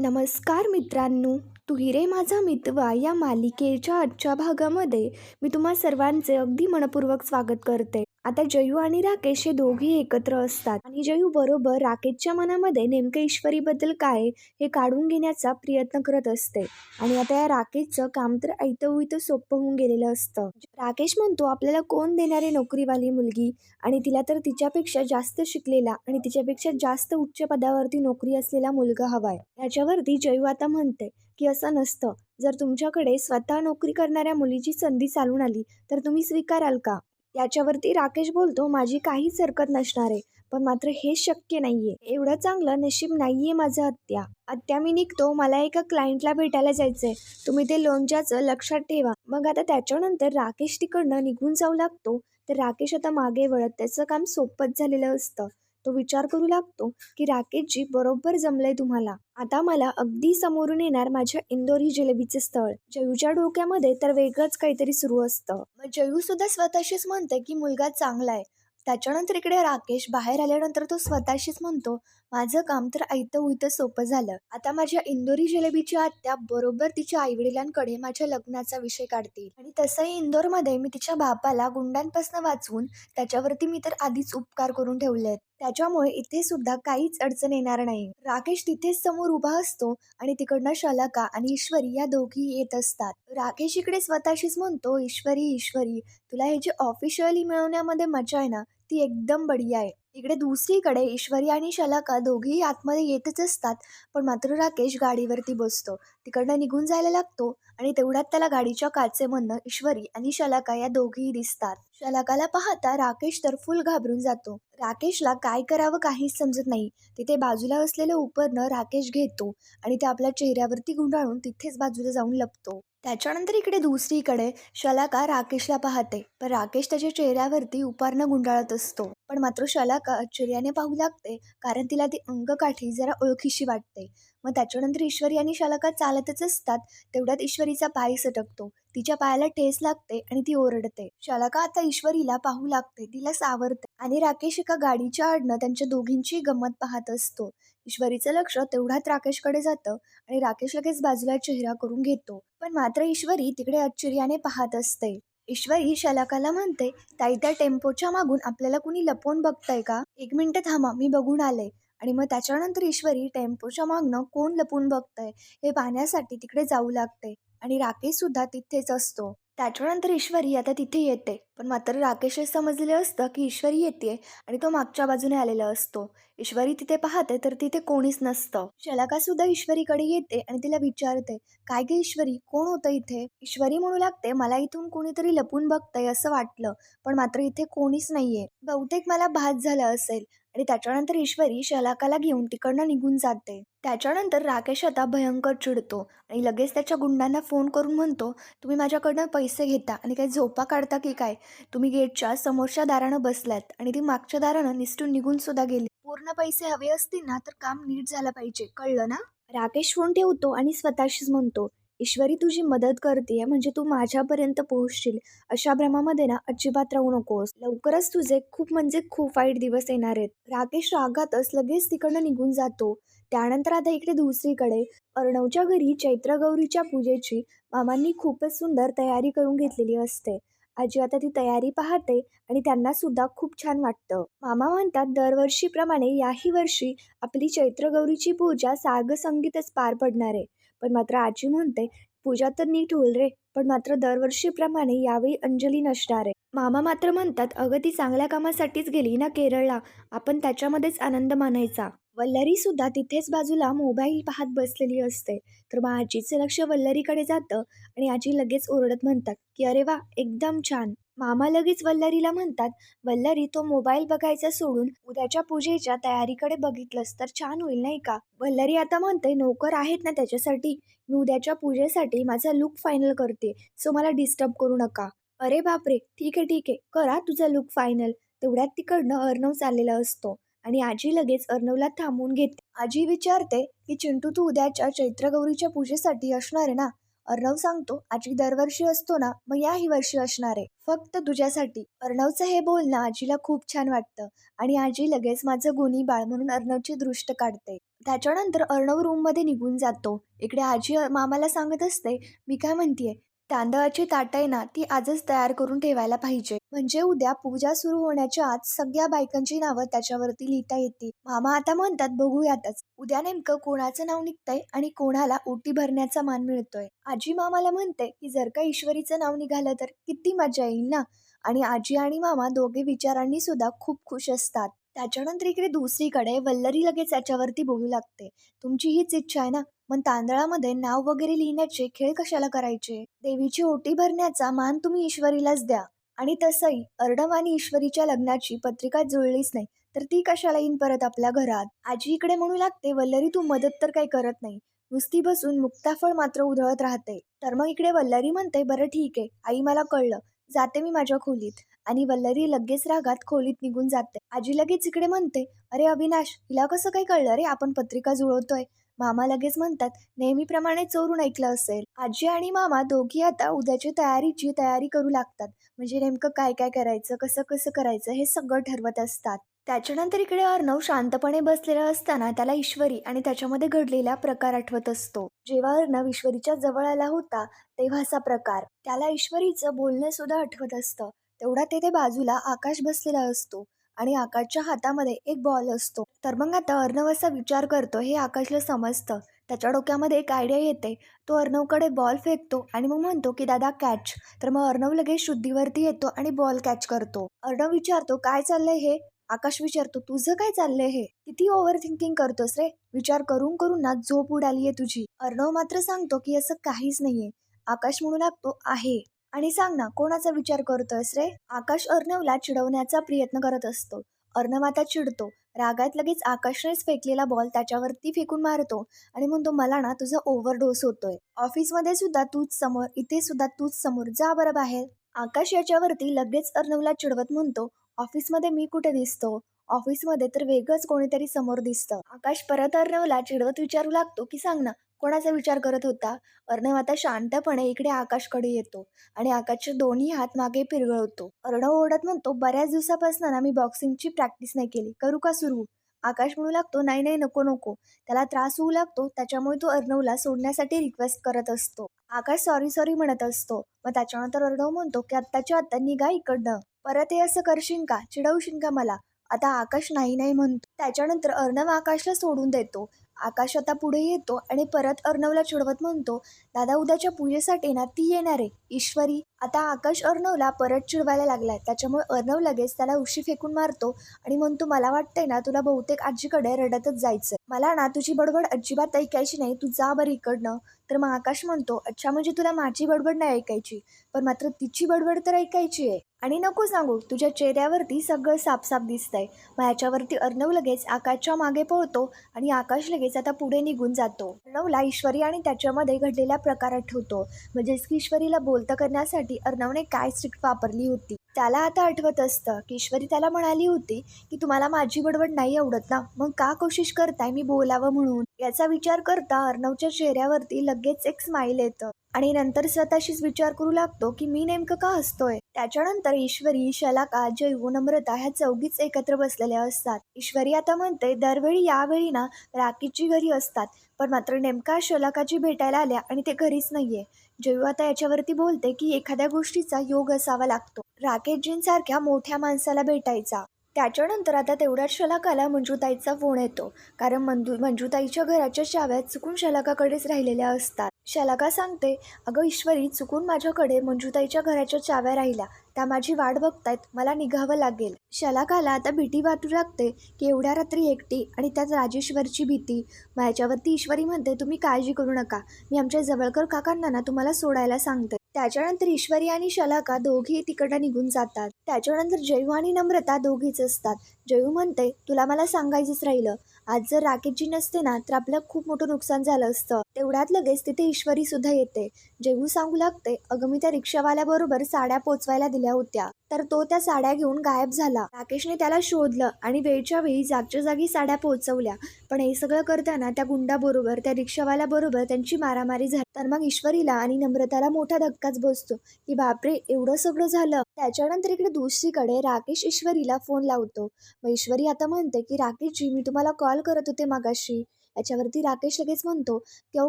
नमस्कार मित्रांनो तू हिरे माझा मितवा या मालिकेच्या आजच्या भागामध्ये मी तुम्हा सर्वांचे अगदी मनपूर्वक स्वागत करते. आता जयू आणि राकेश हे दोघे एकत्र असतात. आणि जयू बरोबर राकेशच्या मनामध्ये नेमकं ईश्वरीबद्दल काय हे काढून घेण्याचा प्रयत्न करत असते. आणि आता या राकेशचं काम तर ऐतवईत सोपं होऊन गेलेलं असतं. राकेश म्हणतो आपल्याला कोण देणारे नोकरीवाली मुलगी? आणि तिला तर तिच्यापेक्षा जास्त शिकलेला आणि तिच्यापेक्षा जास्त उच्च पदावरती नोकरी असलेला मुलगा हवाय. याच्यावरती जयू आता म्हणते की असं नसतं. जर तुमच्याकडे स्वतः नोकरी करणाऱ्या मुलीची संधी चालून आली तर तुम्ही स्वीकाराल का? याच्यावरती राकेश बोलतो माझी काहीच हरकत नसणार आहे पण मात्र हे शक्य नाहीये. एवढं चांगलं नशीब नाहीये माझं हत्या. आत्या मी निघतो मला एका क्लायंटला भेटायला जायचंय. तुम्ही ते लोणच्याचं लक्षात ठेवा. मग आता त्याच्यानंतर राकेश तिकडनं निघून जाऊ लागतो. तर राकेश आता मागे वळत त्याचं काम सोपंच झालेलं असतं. तो विचार करू लागतो की राकेशजी बरोबर जमलंय तुम्हाला. आता मला अगदी समोरून येणार माझ्या इंदोरी जिलेबीचे स्थळ. जयूच्या डोक्यामध्ये तर वेगळंच काहीतरी सुरू असतं. मग जयू सुद्धा स्वतःशीच म्हणते की मुलगा चांगला आहे त्याच्यानंतर इकडे राकेश बाहेर आल्यानंतर तो स्वतःशीच म्हणतो माझं काम तर ऐतं उईतं सोपं झालं. आता माझ्या इंदोरी जिलेबीची आत्या बरोबर तिच्या आईवडिलांकडे माझ्या लग्नाचा विषय काढतील. आणि तसंही इंदोरमध्ये मी तिच्या बापाला गुंडांपासून वाचवून त्याच्यावरती मी तर आधीच उपकार करून ठेवले आहेत त्याच्यामुळे इथे सुद्धा काहीच अडचण येणार नाही. राकेश तिथेच समोर उभा असतो आणि तिकडनं शलाका आणि ईश्वरी या दोघी येत असतात. राकेश इकडे स्वतःशीच म्हणतो ईश्वरी ईश्वरी तुला हे जे ऑफिशियली मिळवण्यामध्ये मजा आहे ना ती एकदम बढिया आहे. इकडे दुसरीकडे ईश्वरी आणि शलाका दोघेही आतमध्ये येतच असतात पण मात्र राकेश गाडीवरती बसतो. तिकडनं निघून जायला लागतो आणि तेवढ्यात त्याला गाडीच्या काचेमधनं ईश्वरी आणि शलाका या दोघेही दिसतात. शलाकाला पाहता राकेश तर फुल घाबरून जातो. राकेशला काय करावं काहीच समजत नाही. तिथे बाजूला असलेलं उपरनं राकेश घेतो आणि ते आपल्या चेहऱ्यावरती गुंडाळून तिथेच बाजूला जाऊन लपतो. त्याच्यानंतर इकडे दुसरीकडे शलाका राकेशला पाहते. पण राकेश त्याच्या चेहऱ्यावरती उपारणं गुंडाळत असतो. पण मात्र शलाका आश्चर्याने पाहू लागते कारण तिला ती अंगकाठी जरा ओळखीशी वाटते. मग त्याच्यानंतर ईश्वरी आणि शलाका चालतच असतात तेवढ्यात ईश्वरीचा पाय सटकतो. तिच्या पायाला ठेस लागते आणि ती ओरडते. शलाका आता ईश्वरीला पाहू लागते तिला सावरते. आणि राकेश एका गाडीच्या आडनं त्यांच्या दोघींची गंमत पाहत असतो. ईश्वरीचं लक्ष तेवढ्यात राकेशकडे जातं आणि राकेश लगेच बाजूला चेहरा करून घेतो. पण मात्र ईश्वरी तिकडे आश्चर्याने पाहत असते. ईश्वरी शलाकाला म्हणते ताई त्या टेम्पोच्या मागून आपल्याला कुणी लपवून बघताय का? एक मिनिटं थांबा मी बघून आले. आणि मग त्याच्यानंतर ईश्वरी टेम्पोच्या मागनं कोण लपून बघतंय हे पाहण्यासाठी तिकडे जाऊ लागते आणि राकेश सुद्धा तिथेच असतो. त्याच्यानंतर ईश्वरी आता तिथे येते. पण मात्र राकेश समजले समजलेलं असतं की ईश्वरी येते आणि तो मागच्या बाजूने आलेला असतो. ईश्वरी तिथे पाहते तर तिथे कोणीच नसतं. शलाका सुद्धा ईश्वरीकडे येते आणि तिला विचारते काय गे ईश्वरी? कोण होतं इथे? ईश्वरी म्हणू लागते मला इथून कोणीतरी लपून बघतंय असं वाटलं पण मात्र इथे कोणीच नाहीये. बहुतेक मला भात झालं असेल. आणि त्याच्यानंतर ईश्वरी शलाकाला घेऊन तिकडनं निघून जाते. त्याच्यानंतर राकेश आता भयंकर चिडतो आणि लगेच त्याच्या गुंडांना फोन करून म्हणतो तुम्ही माझ्याकडनं पैसे घेता आणि काही झोपा काढता की काय? तुम्ही गेटच्या समोरच्या दारानं बसलात आणि ती मागच्या दारानं निसटून निघून सुद्धा गेली. पूर्ण पैसे हवे असतील ना तर काम नीट झालं पाहिजे. कळलं ना? राकेश फोन ठेवतो आणि स्वतःशीच म्हणतो ईश्वरी तुझी मदत करते म्हणजे तू माझ्यापर्यंत पोहोचशील. अशा भ्रमामध्ये ना अजिबात राहू नकोस. लवकरच तुझे खूप म्हणजे खूप वाईट दिवस येणार आहेत. राकेश रागातच लगेच तिकडनं निघून जातो. त्यानंतर आता इकडे दुसरीकडे. अर्णवच्या घरी चैत्रगौरीच्या पूजेची मामांनी खूपच सुंदर तयारी करून घेतलेली असते. आजी आता ती तयारी पाहते आणि त्यांना सुद्धा खूप छान वाटतं. मामा म्हणतात दरवर्षीप्रमाणे याही वर्षी आपली चैत्रगौरीची पूजा सार्ग संगीतच पार पडणार आहे. पण मात्र आजी म्हणते पूजा तर नीट होईल रे पण मात्र दरवर्षीप्रमाणे यावेळी अंजली नसणार आहे. मामा मात्र म्हणतात अगं ती चांगल्या कामासाठीच गेली ना केरळला. आपण त्याच्यामध्येच आनंद मानायचा. वल्लरी सुद्धा तिथेच बाजूला मोबाईल पाहत बसलेली असते. तर मग आजीचं लक्ष वल्लरीकडे जातं आणि आजी लगेच ओरडत म्हणतात की अरे वा एकदम छान. मामा लगेच वल्लरीला म्हणतात वल्लरी तो मोबाईल बघायचा सोडून उद्याच्या पूजेच्या तयारीकडे बघितलंस तर छान होईल नाही का? वल्लरी आता म्हणते नोकर आहेत ना त्याच्यासाठी. मी उद्याच्या पूजेसाठी माझा लुक फायनल करते सो मला डिस्टर्ब करू नका. अरे बापरे! ठीक आहे ठीक आहे. करा तुझा लुक फायनल तेवढ्यात तिकडनं अर्णव चाललेला असतो आणि आजी लगेच अर्णवला थांबवून घेते. आजी विचारते की चिंटू तू उद्याच्या चैत्रगौरीच्या पूजेसाठी असणार आहे ना? अर्णव सांगतो आजी दरवर्षी असतो ना मग याही वर्षी असणार. आहे फक्त तुझ्यासाठी. अर्णवचं हे बोलणं आजीला खूप छान वाटतं आणि आजी लगेच माझं गुणी बाळ म्हणून अर्णवची दृष्ट काढते. त्याच्यानंतर अर्णव रूममध्ये निघून जातो. इकडे आजी मामाला सांगत असते मी काय म्हणतीये? तांदळाची ताट आहे ना ती आजच तयार करून ठेवायला पाहिजे. म्हणजे उद्या पूजा सुरू होण्याच्या आत सगळ्या बायकांची नावं त्याच्यावरती लिहिता येतील. मामा आता म्हणतात बघूयातच. उद्या नेमकं कोणाचं नाव निघतंय आणि कोणाला ओटी भरण्याचा मान मिळतोय? आजी मामाला म्हणते की जर का ईश्वरीचं नाव निघालं तर किती मजा येईल ना? आणि आजी आणि मामा दोघे विचारांनी सुद्धा खूप खुश असतात. त्याच्यानंतर इकडे दुसरीकडे वल्लरी लगेच याच्यावरती बोलू लागते. तुमची हीच इच्छा आहे ना? मग तांदळामध्ये नाव वगैरे लिहिण्याचे खेळ कशाला करायचे? देवीची ओटी भरण्याचा मान तुम्ही ईश्वरीलाच द्या. आणि तसंही अर्णव आणि ईश्वरीच्या लग्नाची पत्रिका जुळलीच नाही तर ती कशाला येईन परत आपल्या घरात? आजी इकडे म्हणू लागते वल्लरी तू मदत तर काही करत नाही. नुसती बसून मुक्ताफळ मात्र उधळत राहते. तर मग इकडे वल्लरी म्हणते बरं ठीक आहे आई मला कळलं. जाते मी माझ्या खोलीत. आणि वल्लरी लगेच रागात खोलीत निघून जाते. आजी लगेच इकडे म्हणते अरे अविनाश हिला कसं काही कळलं रे आपण पत्रिका जुळवतोय? मामा लगेच म्हणतात नेहमीप्रमाणे चोरून ऐकलं असेल. आजी आणि मामा दोघी आता उद्याची तयारीची तयारी करू लागतात. म्हणजे नेमकं काय काय करायचं कसं कसं करायचं हे सगळं ठरवत असतात. त्याच्यानंतर इकडे अर्णव शांतपणे बसलेला असताना त्याला ईश्वरी आणि त्याच्यामध्ये घडलेला प्रकार आठवत असतो. जेव्हा अर्णव ईश्वरीच्या जवळ आला होता तेव्हाचा प्रकार. त्याला ईश्वरीचं बोलणं सुद्धा आठवत असतं. तेवढा तेथे बाजूला आकाश बसलेला असतो. आणि आकाशच्या हातामध्ये एक बॉल असतो. तर मग आता अर्णव असा विचार करतो हे आकाशला समजतं. त्याच्या डोक्यामध्ये एक आयडिया येते. तो अर्णवकडे बॉल फेकतो आणि मग म्हणतो की दादा कॅच तर मग अर्णव लगेच शुद्धीवरती येतो आणि बॉल कॅच करतो. अर्णव विचारतो काय चाललंय हे? आकाश विचारतो तुझं काय चाललंय हे? किती ओव्हर थिंकिंग करतोस रे? विचार करून करून ना झोप उडालीये तुझी. अर्णव मात्र सांगतो की असं काहीच नाहीये. आकाश म्हणू लागतो आहे. आणि सांग ना कोणाचा विचार करतोयस रे? आकाश अर्णवला चिडवण्याचा प्रयत्न करत असतो. अर्णव आता चिडतो. रागात लगेच आकाशनेच फेकलेला बॉल त्याच्यावरती फेकून मारतो आणि म्हणतो मला ना तुझा ओव्हरडोस होतोय. ऑफिसमध्ये सुद्धा तूच समोर इथे सुद्धा तूच समोर जा बरं बाहेर. आकाश याच्यावरती लगेच अर्णवला चिडवत म्हणतो ऑफिसमध्ये मी कुठे दिसतो? ऑफिसमध्ये तर वेगळंच कोणीतरी समोर दिसतं. आकाश परत अर्णवला चिडवत विचारू लागतो की सांग ना कोणाचा विचार करत होता? अर्णव आता शांतपणे इकडे आकाशकडे येतो आणि आकाशचे दोन्ही हात मागे पिरगळवतो अर्णव ओढत म्हणतो बऱ्याच दिवसापासून ना मी बॉक्सिंगची प्रॅक्टिस नाही केली. करू का सुरू? आकाश म्हणू लागतो नाही नाही नको नको. त्याला त्रास होऊ लागतो. त्याच्यामुळे तो अर्णवला सोडण्यासाठी रिक्वेस्ट करत असतो. आकाश सॉरी सॉरी म्हणत असतो. मग त्याच्यानंतर अर्णव म्हणतो की आत्ताच्या आत्ता निघा इकडनं. परत हे असं करशील का? चिडवशील का मला? आता आकाश नाही नाही म्हणतो. त्याच्यानंतर अर्णव आकाशला सोडून देतो. आकाश आता पुढे येतो आणि परत अर्णवला चिडवत म्हणतो दादा उद्याच्या पूजेसाठी ना ती येणार आहे ईश्वरी. आता आकाश अर्णवला परत चिडवायला लागलाय. त्याच्यामुळे अर्णव लगेच त्याला उशी फेकून मारतो आणि म्हणतो मला वाटतंय ना तुला बहुतेक आजीकडे रडतच जायचं मला ना तुझी बडबड अजिबात ऐकायची नाही तू जा बरं इकडनं. तर मग आकाश म्हणतो अच्छा म्हणजे तुला माझी बडबड नाही ऐकायची पण मात्र तिची बडबड तर ऐकायची आहे. आणि नको सांगू तुझ्या चेहऱ्यावरती सगळं सापसाप दिसतंय. मग याच्यावरती अर्णव लगेच आकाशच्या मागे पळतो आणि आकाश लगेच आता पुढे निघून जातो. अर्णवला ईश्वरी आणि त्याच्यामध्ये घडलेला प्रकार आठवतो म्हणजेच की ईश्वरीला बोलतं करण्यासाठी अर्णवने काय स्ट्रिक्ट वापरली होती? त्याला आता आठवत असतं की ईश्वरी त्याला म्हणाली होती की तुम्हाला माझी बडबड नाही आवडत ना? मग का कोशिश करताय मी बोलावं म्हणून? याचा विचार करता अर्णवच्या चेहऱ्यावरती लगेच एक स्माईल येतं. आणि नंतर स्वतःशीच विचार करू लागतो की मी नेमकं का हसतोय? त्याच्यानंतर ईश्वरी शलाका जयू नम्रता ह्या चौघीच एकत्र बसलेल्या असतात. ईश्वरी आता म्हणते दरवेळी यावेळी ना राखीची घरी असतात पण मात्र नेमका शलाकाची भेटायला आल्या आणि ते घरीच नाहीये. जयू आता याच्यावरती बोलते की एखाद्या गोष्टीचा योग असावा लागतो. राकेशजींसारख्या मोठ्या माणसाला भेटायचा. त्याच्यानंतर आता तेवढ्याच शलाकाला मंजूताईचा फोन येतो. कारण मंजू मंजूताईच्या घराच्या चाव्या चुकून शलाकाकडेच राहिलेल्या असतात. शलाका सांगते अगं ईश्वरी चुकून माझ्याकडे मंजूताईच्या घराच्या चाव्या राहिल्या. त्या माझी वाट बघतायत. मला निघावं लागेल. शलाकाला आता भीती वाटू लागते की एवढ्या रात्री एकटी आणि त्यात राजेश्वरची भीती. माझ्यावरती ईश्वरी म्हणते तुम्ही काळजी करू नका. मी आमच्या जवळकर काकांना ना तुम्हाला सोडायला सांगते. त्याच्यानंतर ईश्वरी आणि शलाका दोघेही तिकडं निघून जातात. त्याच्यानंतर जयू आणि नम्रता दोघीच असतात. जयू म्हणते तुला मला सांगायचंच राहिलं. आज जर राकेशजी नसते ना तर आपलं खूप मोठं नुकसान झालं असतं. तेवढ्यात लगेच तिथे ईश्वरी सुद्धा येते. जयू सांगू लागते अगं मी त्या रिक्षावाल्याबरोबर साड्या पोचवायला दिल्या होत्या. तर तो त्या साड्या घेऊन गायब झाला. राकेशने त्याला शोधलं आणि वेळच्या वेळी जागच्या जागी साड्या पोहोचवल्या पण हे सगळं करताना त्या गुंडाबरोबर त्या रिक्षावाल्याबरोबर त्यांची मारामारी झाली. तर मग ईश्वरीला आणि नम्रताला मोठा धक्काच बसतो. की बापरे एवढं सगळं झालं. त्याच्यानंतर इकडे दुसरीकडे राकेश ईश्वरीला फोन लावतो. मग ईश्वरी आता म्हणते की राकेशजी मी तुम्हाला कॉल करत होते मागाशी. याच्यावरती राकेश लगेच म्हणतो की अहो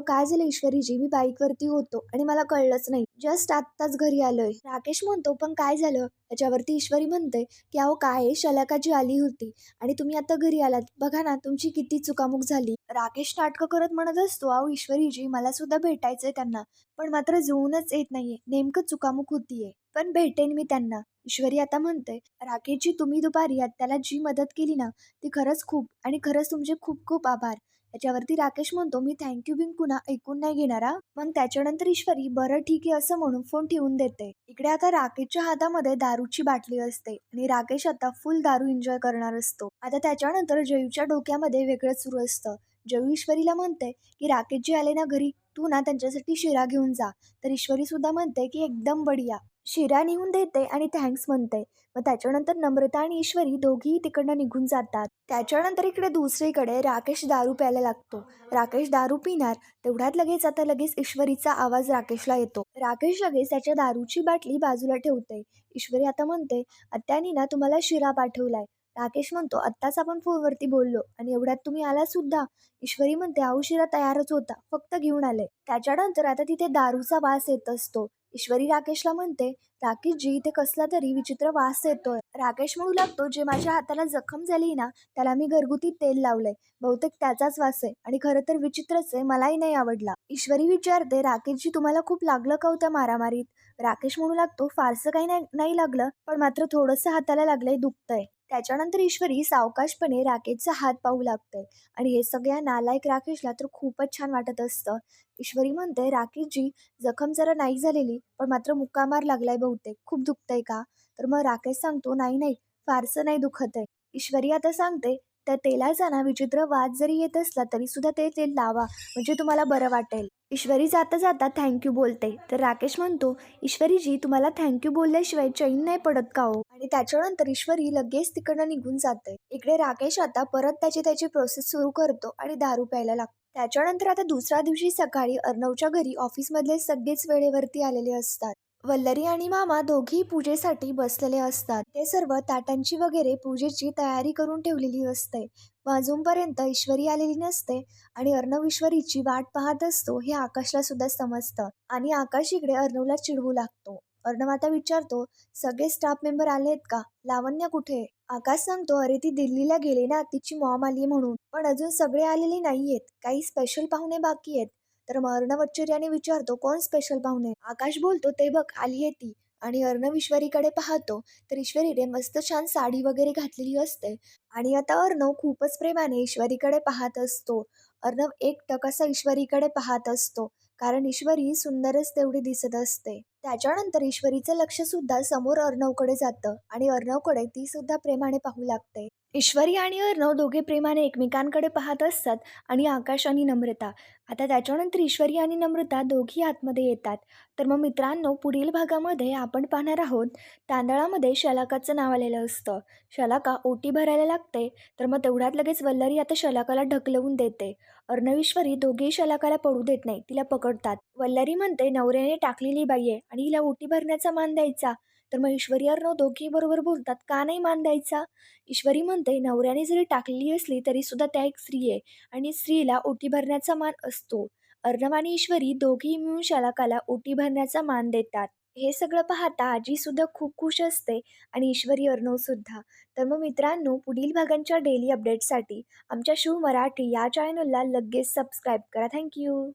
काय झालं ईश्वरीजी? मी बाईकवरती होतो आणि मला कळलंच नाही. जस्ट आत्ताच घरी आलोय. राकेश म्हणतो पण काय झालं? याच्यावरती ईश्वरी म्हणते की अहो काय? आहे, शलाकाजी आली होती आणि तुम्ही आता घरी आलात. बघा ना तुमची किती चुकामुक झाली. राकेश नाटकं करत म्हणत असतो अहो ईश्वरीजी मला सुद्धा भेटायचंय त्यांना पण मात्र जुळूनच येत नाहीये. नेमकं चुकामुक होतीये. पण भेटेन मी त्यांना. ईश्वरी आता म्हणते राकेशजी तुम्ही दुपारी त्याला जी मदत केली ना ती खरंच खूप आणि खरंच तुमचे खूप खूप आभार. याच्यावरती राकेश म्हणतो मी थँक्यू बिन पुन्हा ऐकून नाही घेणारा मग त्याच्यानंतर ईश्वरी बरं ठीक आहे असं म्हणून फोन ठेवून देते. इकडे आता राकेशच्या हातामध्ये दारूची बाटली असते आणि राकेश आता फुल दारू एन्जॉय करणार असतो. आता त्याच्यानंतर जयूच्या डोक्यामध्ये वेगळंच सुरू असतं. जयू ईश्वरीला म्हणते की राकेशजी आले ना घरी तू ना त्यांच्यासाठी शिरा घेऊन जा. तर ईश्वरी सुद्धा म्हणते की एकदम बढिया. शिरा नेऊन देते आणि थँक्स म्हणते. मग त्याच्यानंतर नम्रता आणि ईश्वरी दोघीही तिकडनं निघून जातात. त्याच्यानंतर इकडे दुसरीकडे राकेश दारू प्यायला लागतो. राकेश दारू पिणार तेवढ्यात लगेच आता लगेच ईश्वरीचा आवाज राकेशला येतो. राकेश लगेच त्याच्या दारूची बाटली बाजूला ठेवते. ईश्वरी आता म्हणते अत्यानी ना तुम्हाला शिरा पाठवलाय. राकेश म्हणतो आत्ताच आपण फोनवरती बोललो आणि एवढ्यात तुम्ही आला सुद्धा. ईश्वरी म्हणते आऊ शिरा तयारच होता. फक्त घेऊन आले. त्याच्यानंतर आता तिथे दारूचा वास येत असतो. ईश्वरी राकेशला म्हणते राकेशजी इथे कसला तरी विचित्र वास येतोय. राकेश म्हणू लागतो जे माझ्या हाताला जखम झाली ना त्याला मी घरगुती तेल लावलंय. बहुतेक त्याचाच वास आहे आणि खरं तर विचित्रच आहे मलाही नाही आवडला. ईश्वरी विचारते राकेशजी तुम्हाला खूप लागलं का होत्या मारामारीत? राकेश म्हणू लागतो फारसं काही नाही नाही लागलं पण मात्र थोडंसं हाताला लागलंय दुखतंय. त्याच्यानंतर ईश्वरी सावकाशपणे राकेशचा हात पाहू लागते आणि हे सगळ्या नालायक राकेशला तर खूपच छान वाटत असतं. ईश्वरी म्हणते राकेशजी जखम जरा नाही झालेली पण मात्र मुक्कामार लागलाय बहुतेक. खूप दुखतंय का? तर मग राकेश सांगतो नाही नाही फारसं नाही दुखत आहे. ईश्वरी आता सांगते त्या तेलाचा ना विचित्र वाद जरी येत असला तरी सुद्धा ते तेल लावा. म्हणजे तुम्हाला बरं वाटेल. ईश्वरी जाता जाता थँक्यू बोलते. तर राकेश म्हणतो ईश्वरीजी तुम्हाला थँक्यू बोलल्याशिवाय चैन नाही पडत का हो? आणि त्याच्यानंतर ईश्वरी लगेच तिकडनं निघून जाते. इकडे राकेश आता परत त्याची त्याची प्रोसेस सुरू करतो आणि दारू प्यायला लागतो. त्याच्यानंतर आता दुसऱ्या दिवशी सकाळी अर्णवच्या घरी ऑफिसमधले सगळेच वेळेवरती आलेले असतात. वल्लरी आणि मामा दोघी पूजेसाठी बसलेले असतात. ते सर्व ताटांची वगैरे पूजेची तयारी करून ठेवलेली असते. वाजूंपर्यंत ईश्वरी आलेली नसते आणि अर्णव ईश्वरीची वाट पाहत असतो हे आकाशला सुद्धा समजतं. आणि आकाश इकडे अर्णवला चिडवू लागतो. अर्णव आता विचारतो सगळे स्टाफ मेंबर आले आहेत का? लावण्य कुठे? आकाश सांगतो अरे ती दिल्लीला गेली ना तिची मॉम आली म्हणून. पण अजून सगळे आलेले नाहीयेत. काही स्पेशल पाहुणे बाकी आहेत. तर मग अर्णव आश्चर्याने विचारतो कोण स्पेशल पाहुणे आकाश बोलतो ते बघ आली आहे ती. आणि अर्णव ईश्वरीकडे पाहतो तर ईश्वरीने मस्त छान साडी वगैरे घातलेली असते. आणि आता अर्णव खूपच प्रेमाने ईश्वरीकडे पाहत असतो. अर्णव एकटक असा ईश्वरीकडे पाहत असतो कारण ईश्वरी सुंदरच तेवढी दिसत असते. त्याच्यानंतर ईश्वरीचं लक्ष सुद्धा समोर अर्णवकडे जातं आणि अर्णवकडे ती सुद्धा प्रेमाने पाहू लागते. ईश्वरी आणि अर्णव दोघे प्रेमाने एकमेकांकडे पाहत असतात आणि आकाश आणि नम्रता. आता त्याच्यानंतर ईश्वरी आणि नम्रता दोघी आतमध्ये येतात. तर मग मित्रांनो पुढील भागामध्ये आपण पाहणार आहोत तांदळामध्ये शलाकाचं नाव आलेलं असतं. शलाका ओटी भरायला लागते. तर मग तेवढ्यात लगेच वल्लरी आता शलाकाला ढकलवून देते. अर्णवेश्वरी दोघेही शलाकाला पडू देत नाही. तिला पकडतात. वल्लरी म्हणते नवऱ्याने टाकलेली बाई आहे आणि हिला ओटी भरण्याचा मान द्यायचा. तर मग ईश्वरी अर्णव दोघी बरोबर बोलतात का नाही मान द्यायचा? ईश्वरी म्हणते नवऱ्याने जरी टाकलेली असली तरी सुद्धा त्या एक स्त्री आहे आणि स्त्रीला ओटी भरण्याचा मान असतो. अर्णव आणि ईश्वरी दोघेही मिळून शालाकाला ओटी भरण्याचा मान देतात. हे सगळं पाहता आजी सुद्धा खूप खुश असते आणि ईश्वरी अर्णव सुद्धा. तर मग मित्रांनो पुढील भागांच्या डेली अपडेटसाठी आमच्या शिव मराठी या चॅनलला लगेच सबस्क्राईब करा. थँक्यू